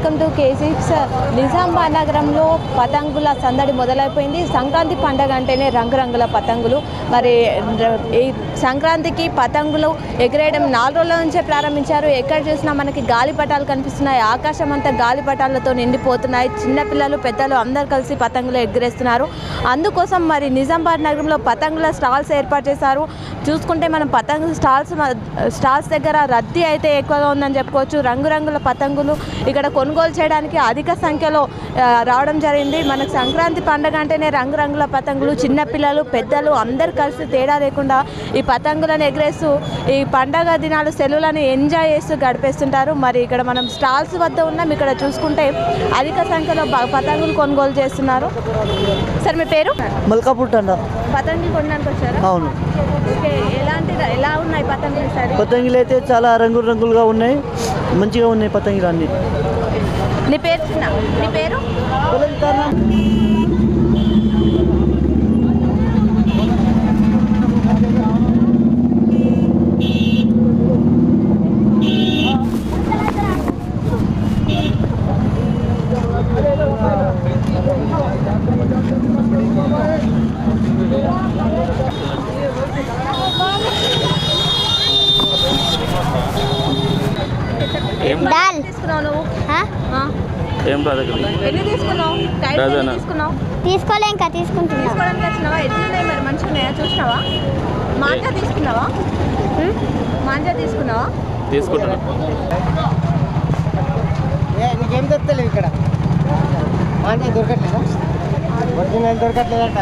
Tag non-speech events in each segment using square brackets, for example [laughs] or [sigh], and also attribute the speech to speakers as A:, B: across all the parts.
A: Welcome to కేసిక్స్ Nizamabad నగరంలో పతంగుల సందడి మొదలైపోయింది. సంక్రాంతి పండగ అంటేనే రంగురంగుల పతంగులు. మరి ఈ సంక్రాంతికి పతంగులు ఎగిరేయడం నాలుగు రోజుల నుంచే ప్రారంభించారు. ఎక్కడ చూసినా మనకి గాలిపటాలు కనిపిస్తున్నాయి. ఆకాశం అంతా గాలిపటాలతో నిండిపోతున్నాయి. చిన్నపిల్లలు పెద్దలు అందరు కలిసి పతంగులు ఎగిరేస్తున్నారు. అందుకోసం మరి నిజామాబాద్ నగరంలో పతంగుల స్టాల్స్ ఏర్పాటు చేశారు. చూసుకుంటే మనం పతంగు స్టాల్స్ స్టాల్స్ దగ్గర రద్దీ అయితే ఎక్కువగా ఉందని చెప్పుకోవచ్చు. రంగురంగుల పతంగులు. ఇక్కడ కొను కొనుగోలు చేయడానికి అధిక సంఖ్యలో రావడం జరిగింది. మనకు సంక్రాంతి పండగ అంటేనే రంగురంగుల పతంగులు చిన్నపిల్లలు పెద్దలు అందరు కలిసి తేడా లేకుండా ఈ పతంగులను ఎగరేస్తూ ఈ పండగ దినాలు సెలవులను ఎంజాయ్ చేస్తూ గడిపేస్తుంటారు. మరి ఇక్కడ మనం స్టాల్స్ వద్ద ఉన్నాం. ఇక్కడ చూసుకుంటే అధిక సంఖ్యలో పతంగులు కొనుగోలు చేస్తున్నారు. సార్ మీ పేరు?
B: మల్కాపూర్
A: పతంగులు కొనడానికి వచ్చారా?
B: అవును.
A: ఎలాంటి ఎలా ఉన్నాయి పతంగులు
B: పతంగిలు అయితే చాలా రంగులు రంగులుగా ఉన్నాయి. మంచిగా ఉన్నాయి పతంగిలు అన్ని.
A: నీ పేరు నీ? పేరు?
C: ఏం రాదు
A: ఎన్ని తీసుకున్నావు? టైం ఎన్ని
C: డజనా.
A: తీసుకున్నావు?
D: తీసుకోలే ఇంకా తీసుకుంటున్నా.
A: తీసుకోవడానికి వచ్చినావా? ఎట్లున్నాయి మరి? మంచిగా ఉన్నాయా? చూసినావా? మాంజా తీసుకున్నావా?
D: హ్మ్?
A: మాంజా తీసుకున్నావా?
C: తీసుకుంటున్నా.
E: నీకేం దొరుకుతలేవు ఇక్కడ? మాంజా దొరకట్లేదా? ఒరిజినల్ దొరకట్లేదట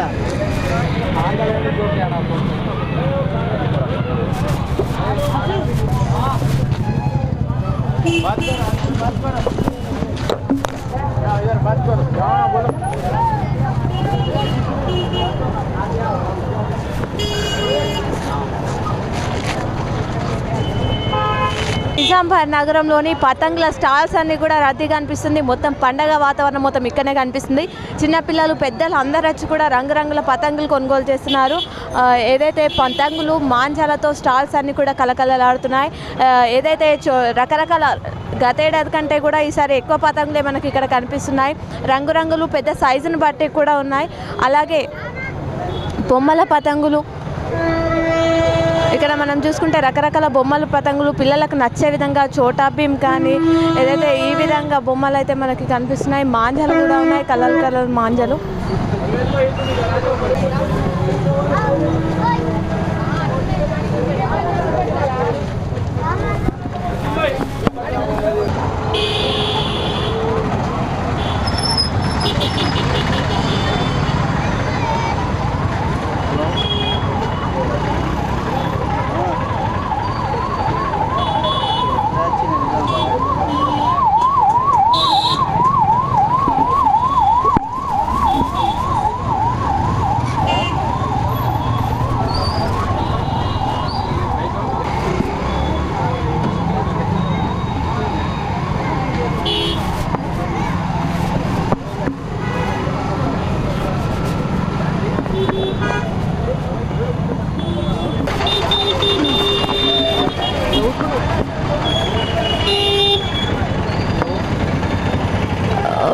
A: నిజామాబాద్ నగరంలోని పతంగుల స్టాల్స్ అన్ని కూడా రద్దీగా అనిపిస్తుంది మొత్తం పండగ వాతావరణం మొత్తం ఇక్కడనే కనిపిస్తుంది. చిన్నపిల్లలు పెద్దలు అందరు వచ్చి కూడా రంగురంగుల పతంగులు కొనుగోలు చేస్తున్నారు. ఏదైతే పతంగులు మాంజాలతో స్టాల్స్ అన్ని కూడా కలకలలాడుతున్నాయి ఏదైతే చో- రకరకాల గతేడాది కంటే కూడా ఈసారి ఎక్కువ పతంగులే మనకి ఇక్కడ కనిపిస్తున్నాయి. రంగురంగులు పెద్ద సైజును బట్టి కూడా ఉన్నాయి. అలాగే బొమ్మల పతంగులు ఇక్కడ మనం చూసుకుంటే రకరకాల బొమ్మలు పతంగులు పిల్లలకు నచ్చే విధంగా చోటా భీమ్ కానీ ఏదైతే ఈ విధంగా బొమ్మలు అయితే మనకి కనిపిస్తున్నాయి మాంజాలు కూడా ఉన్నాయి కలర్ కలర్ మాంజలు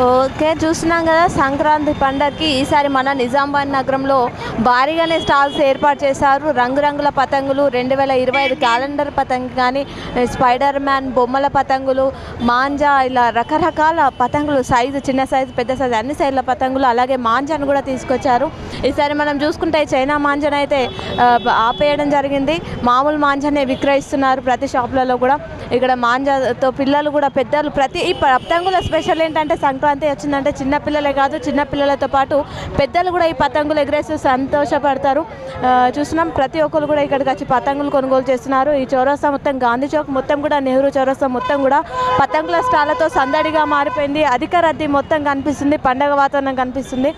A: ఓకే చూస్తున్నాం కదా సంక్రాంతి పండగకి ఈసారి మన నిజామాబాద్ నగరంలో భారీగానే స్టాల్స్ ఏర్పాటు చేశారు. రంగురంగుల పతంగులు రెండు వేల ఇరవై ఐదు క్యాలెండర్ పతంగి కానీ స్పైడర్ మ్యాన్ బొమ్మల పతంగులు మాంజా ఇలా రకరకాల పతంగులు సైజు చిన్న సైజు పెద్ద సైజు అన్ని సైజుల పతంగులు అలాగే మాంజాను కూడా తీసుకొచ్చారు. ఈసారి మనం చూసుకుంటే చైనా మాంజాను అయితే ఆపేయడం జరిగింది. మామూలు మాంజానే విక్రయిస్తున్నారు ప్రతి షాపులలో కూడా. ఇక్కడ మాంజాతో పిల్లలు కూడా పెద్దలు ప్రతి ఈ పతంగుల స్పెషల్ ఏంటంటే సంక్రాంతి వచ్చిందంటే అంటే చిన్నపిల్లలే కాదు చిన్నపిల్లలతో పాటు పెద్దలు కూడా ఈ పతంగులు ఎగరేసి సంతోషపడతారు. చూస్తున్నాం ప్రతి ఒక్కరు కూడా ఇక్కడికి వచ్చి పతంగులు కొనుగోలు చేస్తున్నారు. ఈ చౌరస్తా మొత్తం గాంధీ చౌక్ మొత్తం కూడా నెహ్రూ చౌరస్తా మొత్తం కూడా పతంగుల స్టాళ్ళతో సందడిగా మారిపోయింది. అధిక రద్దీ మొత్తం కనిపిస్తుంది పండగ వాతావరణం కనిపిస్తుంది.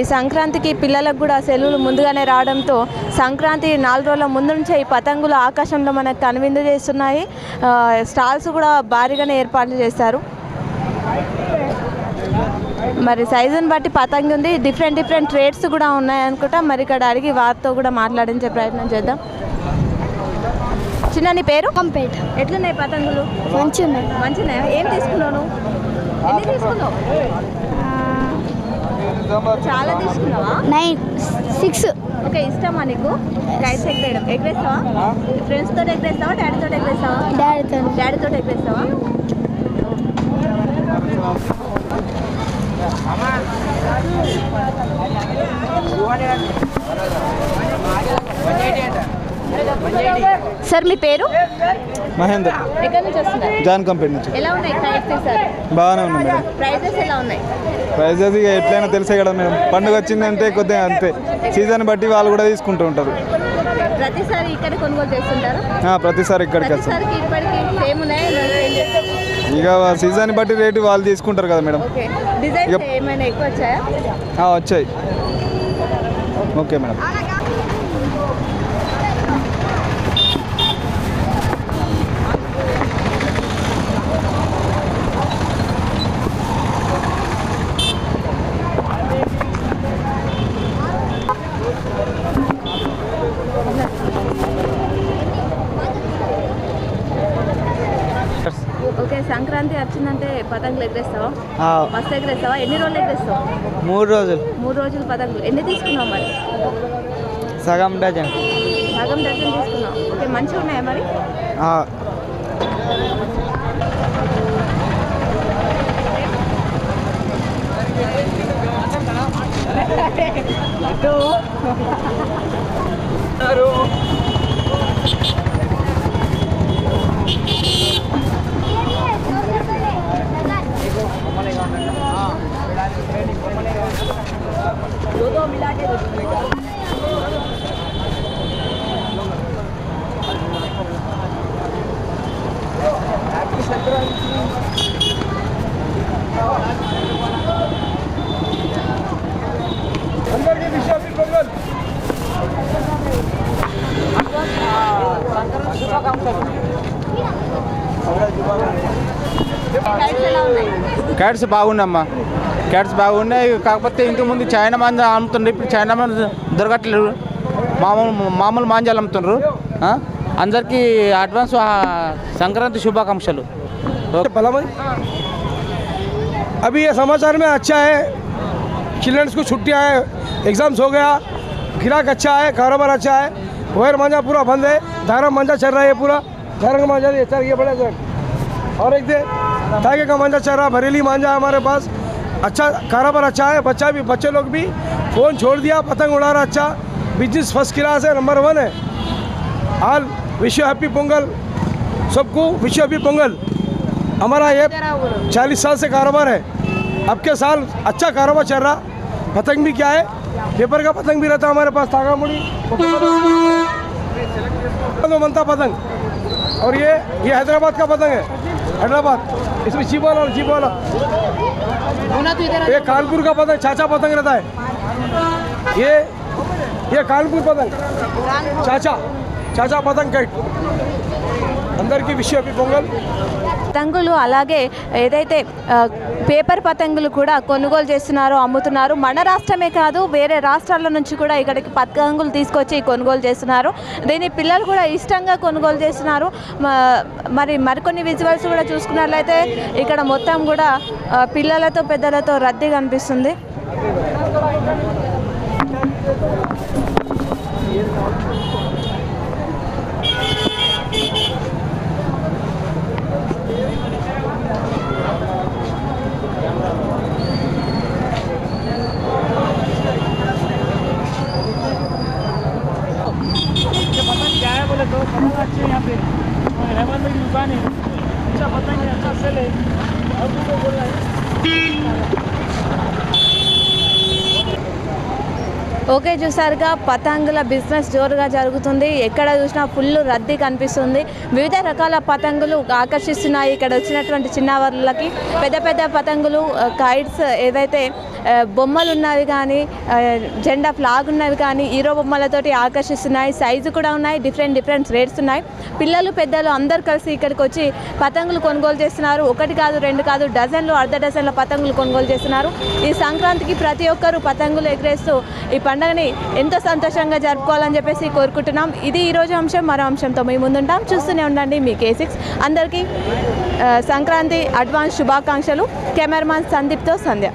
A: ఈ సంక్రాంతికి పిల్లలకు కూడా సెలవులు ముందుగానే రావడంతో సంక్రాంతి నాలుగు రోజుల ముందు నుంచే ఈ పతంగులు ఆకాశంలో మనకు కనువిందు చేస్తున్నాయి. స్టాల్స్ కూడా భారీగానే ఏర్పాట్లు చేశారు. మరి సైజుని బట్టి పతంగి ఉంది. డిఫరెంట్ డిఫరెంట్ రేట్స్ కూడా ఉన్నాయి అనుకుంటా. మరి ఇక్కడ అడిగి వారితో కూడా మాట్లాడించే ప్రయత్నం చేద్దాం. చిన్న నీ పేరు?
D: కంపేట్.
A: ఎట్లున్నాయి పతంగులు?
D: ఉన్నాయి
A: మంచిగా ఏం ఎన్ని తీసుకున్నావు? చాలా తీసుకున్నావా?
D: Nine six.
A: ఓకే ఇష్టమా నీకు? కైట్స్ ఎగరేయడం ఎగరేస్తావా ఫ్రెండ్స్ తోటి ఎగరేస్తావా డాడీ తోటి ఎగరేస్తావా
D: డాడీతో
A: డాడీ తోటి. ఎగరేస్తావా సార్ మీ పేరు?
B: మహేందర్. జాన్ కంపెనీ నుంచి.
A: ఉన్నాయి
B: బాగానే ఉంది మేడం.
A: ప్రైజెస్ ఉన్నాయి?
B: ఇక ఎట్లయినా తెలిసే కదా మేడం. పండుగ వచ్చిందంటే కొద్దిగా అంతే. సీజన్ బట్టి వాళ్ళు కూడా తీసుకుంటూ ఉంటారు.
A: ప్రతిసారి
B: ఇక్కడికి వస్తాం.
A: ఉన్నాయి?
B: ఇక సీజన్ బట్టి రేటు వాళ్ళు తీసుకుంటారు కదా మేడం. ఇక-
A: వచ్చాయి.
B: Okay madam.
A: ఓకే సంక్రాంతి వచ్చిందంటే పతంగులు ఎగరేస్తావా? మస్తు ఎగరేస్తావా? ఎన్ని రోజులు ఎగరేస్తావు?
B: మూడు రోజులు.
A: మూడు రోజులు పతంగులు. ఎన్ని తీసుకున్నావు మరి?
B: సగం డజన్.
A: సగం డజన్ తీసుకున్నావు. ఓకే మంచిగా ఉన్నాయా మరి? [laughs] Terima kasih.
F: క్యాట్స్ బాగున్నాయమ్మా క్యాట్స్ బాగున్నాయి కాకపోతే ఇంతకుముందు చైనా మంది అమ్ముతుండ్రు ఇప్పుడు చైనా మంది దొరకట్లేదు మామూలు మామూలు మాంజాలు అమ్ముతుండ్రు ఆ? అందరికీ అడ్వాన్స్ ఆ, సంక్రాంతి శుభాకాంక్షలు
G: भला भाई अभी ये समाचार में अच्छा है चिल्ड्रंस को छुट्टियां है एग्जाम्स हो गया गिराक अच्छा है कारोबार अच्छा है वायर मांझा पूरा बंद है धारा मांझा चल रहा है पूरा धारा का मांझा ये चल ये बड़ा सर और एक दे धागे का मांझा चल रहा बरेली मांझा है हमारे पास। अच्छा कारोबार अच्छा है, बच्चा भी, बच्चे लोग भी। फ़ोन छोड़ दिया, पतंग उड़ा रहा अच्छा। बिज़नेस फ़र्स्ट क्लास है नंबर वन है। हाल विश्व हैप्पी पोंगल सबको विश्व हैप्पी पोंगल हमारा ये चालीस साल से कारोबार है। अब के साल अच्छा कारोबार चल रहा। पतंग भी क्या है? पेपर का पतंग भी रहता हमारे पास तागा मुड़ी तो बनता पतंग। और ये ये हैदराबाद का पतंग है, हैदराबाद। इसमें जीप वाला जीप वाला ये कानपुर का पतंग, चाचा पतंग रहता है। ये ये कानपुर पतंग। चाचा चाचा पतंग कैट। अंदर की विषय अभी पोंगल।
A: పతంగులు అలాగే ఏదైతే పేపర్ పతంగులు కూడా కొనుగోలు చేస్తున్నారో అమ్ముతున్నారు. మన రాష్ట్రమే కాదు వేరే రాష్ట్రాల నుంచి కూడా ఇక్కడికి పతంగులు తీసుకొచ్చి కొనుగోలు చేస్తున్నారు. దీన్ని పిల్లలు కూడా ఇష్టంగా కొనుగోలు చేస్తున్నారు. మరి మరికొన్ని విజువల్స్ కూడా చూసుకున్నట్లయితే ఇక్కడ మొత్తం కూడా పిల్లలతో పెద్దలతో రద్దీ కనిపిస్తుంది. ఓకే చూసారుగా పతంగుల బిజినెస్ జోరుగా జరుగుతుంది. ఎక్కడ చూసినా ఫుల్ రద్దీ కనిపిస్తుంది. వివిధ రకాల పతంగులు ఆకర్షిస్తున్నాయి. ఇక్కడ వచ్చినటువంటి చిన్నవాళ్ళకి పెద్ద పెద్ద పతంగులు కైట్స్ ఏదైతే బొమ్మలు ఉన్నవి కానీ జెండా ఫ్లాగ్ ఉన్నవి కానీ హీరో బొమ్మలతోటి ఆకర్షిస్తున్నాయి సైజు కూడా ఉన్నాయి డిఫరెంట్ డిఫరెంట్ రేట్స్ ఉన్నాయి. పిల్లలు పెద్దలు అందరు కలిసి ఇక్కడికి వచ్చి పతంగులు కొనుగోలు చేస్తున్నారు. ఒకటి కాదు రెండు కాదు డజన్లు అర్ధ డజన్ల పతంగులు కొనుగోలు చేస్తున్నారు. ఈ సంక్రాంతికి ప్రతి ఒక్కరూ పతంగులు ఎగరేస్తూ ఈ పండుగని ఎంతో సంతోషంగా జరుపుకోవాలని చెప్పేసి కోరుకుంటున్నాం. ఇది ఈరోజు అంశం మరో అంశంతో మేము ముందుంటాం. చూస్తూనే ఉండండి మీ కే సిక్స్ అందరికీ సంక్రాంతి అడ్వాన్స్ శుభాకాంక్షలు. కెమెరామాన్ సందీప్తో సంధ్య.